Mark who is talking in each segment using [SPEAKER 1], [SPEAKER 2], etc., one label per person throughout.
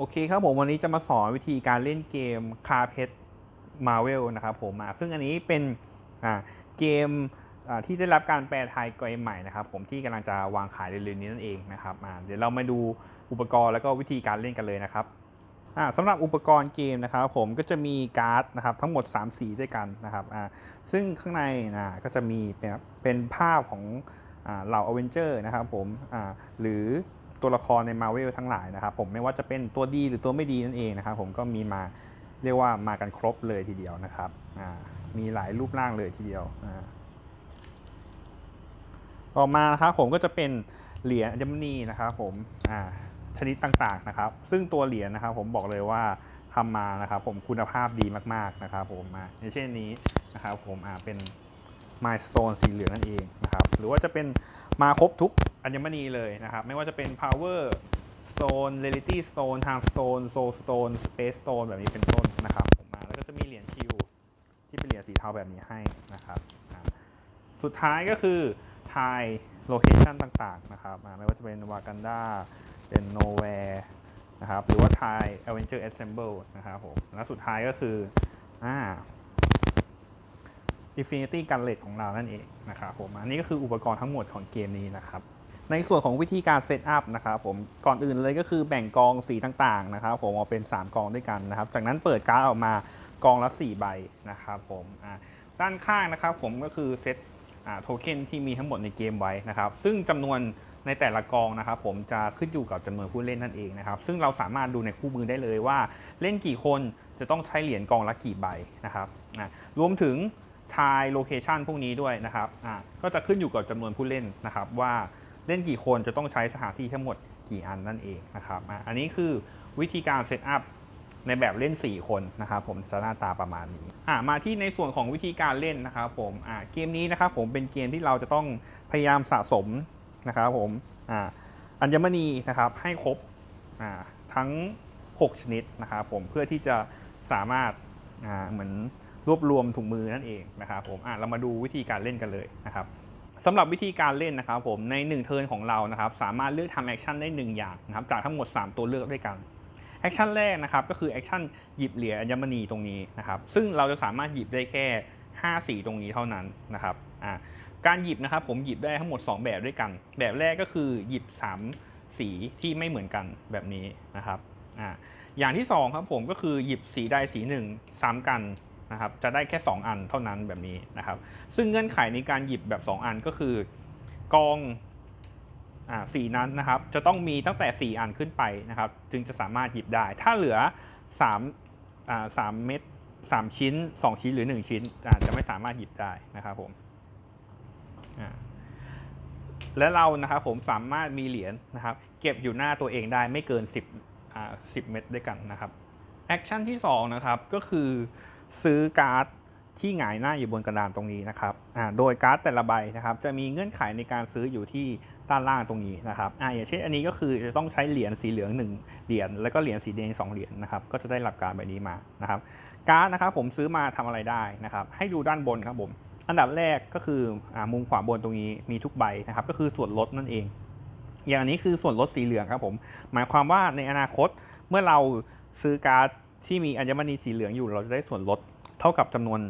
[SPEAKER 1] โอเคครับผมวันนี้จะมาสอนวิธีการเล่นเกมคาเพ t มาเวลนะครับผมซึ่งอันนี้เป็นเกมที่ได้รับการแปลไทยกใหม่นะครับผมที่กำลังจะวางขายเร็วๆนี้นั่นเองนะครับเดี๋ยวเรามาดูอุปกรณ์แล้วก็วิธีการเล่นกันเลยนะครับสำหรับอุปกรณ์เกมนะครับผมก็จะมีการ์ดนะครับทั้งหมด 3 สีด้วยกันนะครับซึ่งข้างในนะก็จะมีเป็นภาพของเหล่าอเวนเจอร์นะครับผมหรือ ตัวละครในมาเวลทั้งหลายนะครับผมไม่ว่าจะเป็นตัวดีหรือตัวไม่ดีนั่นเองนะครับผมก็มีมาเรียกว่ามากันครบเลยทีเดียวนะครับมีหลายรูปร่างเลยทีเดียวต่อมานะครับผมก็จะเป็นเหรียญอัญมณีนะครับผมชนิดต่างๆนะครับ ซึ่งตัวเหรียญนะครับผมบอกเลยว่าทำมานะครับผมคุณภาพดีมากๆนะครับผมอ่าอย่างเช่นนี้นะครับผมเป็น Milestone สีเหลืองนั่นเองนะครับหรือว่าจะเป็นมาครบทุก อัญมณีเลยนะครับ ไม่ว่าจะเป็น Power Stone Reality Stone Time Stone Soul Stone Space Stone แบบนี้เป็นต้นนะครับผมมาแล้วก็จะมีเหรียญชิวที่เป็นเหรียญสีเทาแบบนี้ให้นะครับ สุดท้ายก็คือทายโลเคชันต่าง ๆ นะครับ ไม่ว่าจะเป็นวากันดาเป็นโนแวร์นะครับ หรือว่าทาย Avenger Assemble นะครับผม และสุดท้ายก็คืออ่า Infinity g u n l e t ของเรานั่นเองนะครับผม อันนี้ก็คืออุปกรณ์ทั้งหมดของเกมนี้นะครับ ในส่วนของวิธีการเซตอัพนะครับผมก่อนอื่นเลยก็คือแบ่งกองสีต่างๆนะครับผมออกเป็น 3 กองด้วยกันนะครับ จากนั้นเปิดการ์ดออกมากองละ 4 ใบนะครับผมด้านข้างนะครับผมก็คือเซตโทเค็นที่มีทั้งหมดในเกมไว้นะครับ ซึ่งจำนวนในแต่ละกองนะครับผมจะขึ้นอยู่กับจำนวนผู้เล่นนั่นเองนะครับ ซึ่งเราสามารถดูในคู่มือได้เลยว่าเล่นกี่คนจะต้องใช้เหรียญกองละกี่ใบนะครับรวมถึงทายโลเคชันพวกนี้ด้วยนะครับก็จะขึ้นอยู่กับจำนวนผู้เล่นนะครับว่า เล่นกี่คนจะต้องใช้สถานที่ทั้งหมดกี่อันนั่นเองนะครับอันนี้คือวิธีการเซตอัพในแบบเล่น 4 คนนะครับผมจะหน้าตาประมาณนี้อ่ามาที่ในส่วนของวิธีการเล่นนะครับผมอ่าเกมนี้นะครับผมเป็นเกมที่เราจะต้องพยายามสะสมนะครับผมอ่าอัญมณีนะครับให้ครบอ่าทั้ง 6 ชนิดนะครับผมเพื่อที่จะสามารถอ่าเหมือนรวบรวมถุงมือนั่นเองนะครับผมอะเรามาดูวิธีการเล่นกันเลยนะครับ สำหรับวิธีการเล่นนะครับผมใน1เทิร์นของเรานะครับสามารถเลือกทำแอคชั่นได้ 1 อย่างนะครับจากทั้งหมด 3 ตัวเลือกด้วยกันแอคชั่นแรกนะครับก็คือแอคชั่นหยิบเหรียญอัญมณีตรงนี้นะครับซึ่งเราจะสามารถหยิบได้แค่ 5 สีตรงนี้เท่านั้นนะครับอะการหยิบนะครับผมหยิบได้ทั้งหมด 2 แบบด้วยกัน แบบแรกก็คือหยิบ 3 สีที่ไม่เหมือนกันแบบนี้นะครับอะอย่างที่สองครับผมก็คือหยิบสีใดสีหนึ่งซ้ำกัน นะครับจะได้แค่ 2 อันเท่านั้นแบบนี้นะครับ ซึ่งเงื่อนไขในการหยิบแบบ 2 อันก็คือกองอ่าสีนั้นนะครับ จะต้องมีตั้งแต่ 4 อันขึ้นไปนะครับ จึงจะสามารถหยิบได้ ถ้าเหลือ3อ่า3เม็ด3 ชิ้น 2 ชิ้นหรือ 1 ชิ้นอาจะไม่สามารถหยิบได้นะครับผมและเรานะครับผมสามารถมีเหรียญนะครับ เก็บอยู่หน้าตัวเองได้ไม่เกิน 10อ่า10 เม็ดด้วยกันนะครับแอคชั่นที่สองนะครับก็คือ ซื้อการ์ดที่หงายหน้าอยู่บนกระดานตรงนี้นะครับอ่าโดยการ์ดแต่ละใบนะครับจะมีเงื่อนไขในการซื้ออยู่ที่ด้านล่างตรงนี้นะครับอ่าอย่างเช่นอันนี้ก็คือจะต้องใช้เหรียญสีเหลือง 1 เหรียญแล้วก็เหรียญสีแดง2เหรียญนะครับก็จะได้รับการดใบนี้มานะครับการ์ดนะครับผมซื้อมาทำอะไรได้นะครับให้ดูด้านบนครับผมอันดับแรกก็คืออามุมขวาบนตรงนี้มีทุกใบนะครับก็คือส่วนลดนั่นเอง อย่างอันนี้คือส่วนลดสีเหลืองครับผมหมายความว่าในอนาคตเมื่อเราซื้อการ์ด ที่มีอัญมณีสีเหลืองอยู่เราจะได้ส่วนลดเท่ากับจำนวน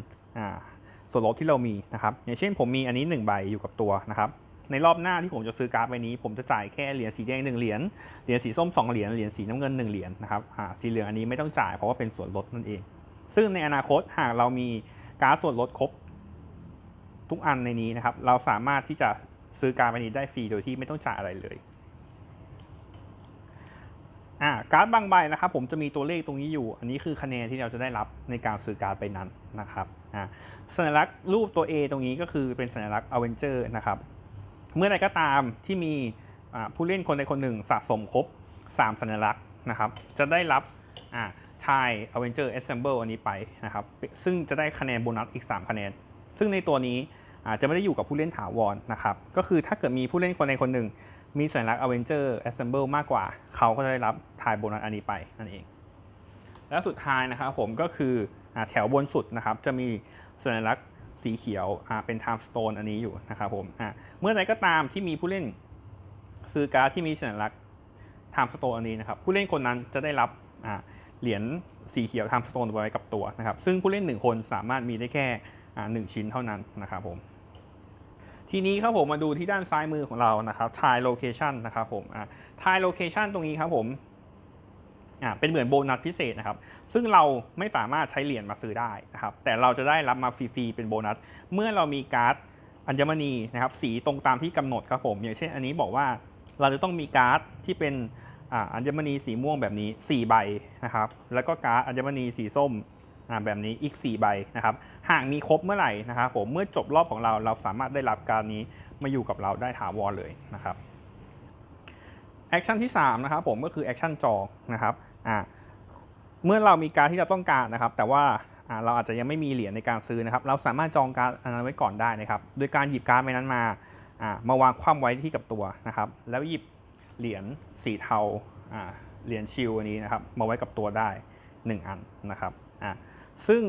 [SPEAKER 1] ส่วนลดที่เรามีนะครับ อย่างเช่นผมมีอันนี้ 1 ใบอยู่กับตัวนะครับ ในรอบหน้าที่ผมจะซื้อการ์ดใบนี้ ผมจะจ่ายแค่เหรียญสีแดง1เหรียญ เหรียญสีส้ม2เหรียญ เหรียญสีน้ำเงิน1เหรียญนะครับสีเหลืองอันนี้ไม่ต้องจ่ายเพราะว่าเป็นส่วนลดนั่นเอง ซึ่งในอนาคตหากเรามีการ์ดส่วนลดครบทุกอันในนี้นะครับ เราสามารถที่จะซื้อการ์ดใบนี้ได้ฟรีโดยที่ไม่ต้องจ่ายอะไรเลย อ่าการ์ดบางใบนะครับผมจะมีตัวเลขตรงนี้อยู่ อันนี้คือคะแนนที่เราจะได้รับในการซื้อการ์ดไปนั้นนะครับอ่าสัญลักษณ์รูปตัว A ตรงนี้ก็คือเป็นสัญลักษณ์ Avenger นะครับเมื่อใดก็ตามที่มีผู้เล่นคนใดคนหนึ่งสะสมครบ 3 สัญลักษณ์นะครับ จะได้รับอ่าทาย Avenger Assemble อันนี้ไปนะครับ ซึ่งจะได้คะแนนโบนัสอีก 3 คะแนน ซึ่งในตัวนี้อาจจะไม่ได้อยู่กับผู้เล่นถาวรนนะครับ ก็คือถ้าเกิดมีผู้เล่นคนใดคนหนึ่ง มีสัญลักษณ์ Avenger Assemble มากกว่า เขาก็จะได้รับทายโบนัสอันนี้ไปนั่นเอง แล้วสุดท้ายนะครับผมก็คืออแถวบนสุดนะครับ จะมีสัญลักษณ์สีเขียวเป็น Time Stone อันนี้อยู่นะครับผมเมื่อใดก็ตามที่มีผู้เล่นซื้อการ์ดที่มีสัญลักษณ์ Time Stone อันนี้นะครับ ผู้เล่นคนนั้นจะได้รับเหรียญสีเขียวทำสโตนไว้กับตัวนะครับ ซึ่งผู้เล่น 1 คนสามารถมีได้แค่หนึ่งชิ้นเท่านั้นนะครับผม ทีนี้ครับผมมาดูที่ด้านซ้ายมือของเรานะครับ try location นะครับผมอ่า try location ตรงนี้ครับผมอ่าเป็นเหมือนโบนัสพิเศษนะครับ ซึ่งเราไม่สามารถใช้เหรียญมาซื้อได้นะครับ แต่เราจะได้รับมาฟรีๆเป็นโบนัส เมื่อเรามีการ์ดอัญมณีนะครับสีตรงตามที่กำหนดครับผม อย่างเช่นอันนี้บอกว่าเราจะต้องมีการ์ดที่เป็นอัญมณีสีม่วงแบบนี้ 4 ใบนะครับ แล้วก็การ์ดอัญมณีสีส้ม แบบนี้อีก 4 ใบนะครับ หากมีครบเมื่อไหร่นะครับผมเมื่อจบรอบของเราเราสามารถได้รับการนี้มาอยู่กับเราได้ถาวรเลยนะครับแอคชั่นที่3นะครับผมก็คือแอคชั่นจองนะครับอ่าเมื่อเรามีการที่เราต้องการนะครับ แต่ว่าอ่าเราอาจจะยังไม่มีเหรียญในการซื้อนะครับ เราสามารถจองการอันนั้นไว้ก่อนได้นะครับ โดยการหยิบการดใบนั้นมาอ่ามาวางคว่ำไว้ที่กับตัวนะครับ แล้วหยิบเหรียญสีเทาอ่าเหรียญชิลอันนี้นะครับ มาไว้กับตัวได้ 1 อันนะครับอ่า ซึ่ง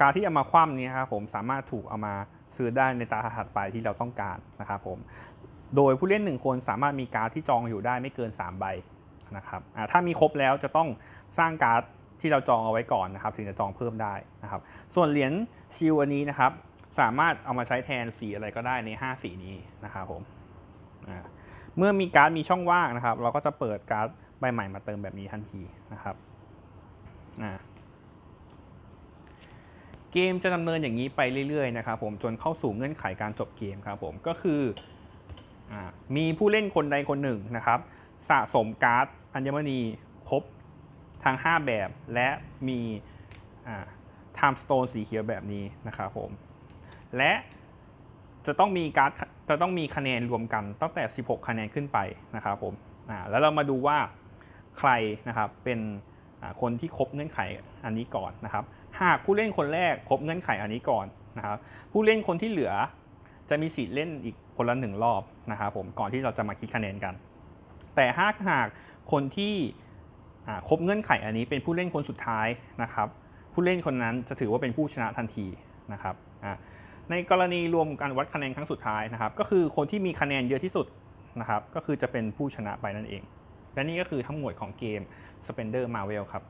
[SPEAKER 1] การที่เอามาคว่ำนี้ครับผมสามารถถูกเอามาซื้อได้ในตาถัดไปที่เราต้องการนะครับผม โดยผู้เล่น 1 คนสามารถมีการ์ดที่จองอยู่ได้ไม่เกิน 3 ใบนะครับถ้ามีครบแล้วจะต้องสร้างการ์ดที่เราจองเอาไว้ก่อนนะครับถึงจะจองเพิ่มได้นะครับ ส่วนเหรียญชิลอันนี้นะครับ สามารถเอามาใช้แทนสีอะไรก็ได้ใน 5 สีนี้นะครับผมเมื่อมีการ์ดมีช่องว่างนะครับ เราก็จะเปิดการ์ดใบใหม่มาเติมแบบนี้ทันทีนะครับอ่า เกมจะดำเนินอย่างนี้ไปเรื่อยๆนะครับผมจนเข้าสู่เงื่อนไขการจบเกมครับผมก็คืออมีผู้เล่นคนใดคนหนึ่งนะครับ สะสมการ์ดอัญมณีครบทั้ง 5 แบบ และมีไทม์สโตนสีเขียวแบบนี้นะครับผมและจะต้องมีการ์ดจะต้องมีคะแนนรวมกันตั้งแต่ 16 คะแนนขึ้นไปนะครับผมแล้วเรามาดูว่าใครนะครับเป็น คนที่ครบเงื่อนไขอันนี้ก่อนนะครับหากผู้เล่นคนแรกครบเงื่อนไขอันนี้ก่อนนะครับผู้เล่นคนที่เหลือจะมีสิทธิ์เล่นอีกคนละหนึ่งรอบนะครับผมก่อนที่เราจะมาคิดคะแนนกัน แต่หากหากคนที่ครบเงื่อนไขอันนี้เป็นผู้เล่นคนสุดท้ายนะครับ ผู้เล่นคนนั้นจะถือว่าเป็นผู้ชนะทันทีนะครับในกรณีรวมการวัดคะแนนครั้งสุดท้ายนะครับ ก็คือคนที่มีคะแนนเยอะที่สุดนะครับ ก็คือจะเป็นผู้ชนะไปนั่นเอง และนี่ก็คือทั้งหมดของเกม Spender Marvel ครับ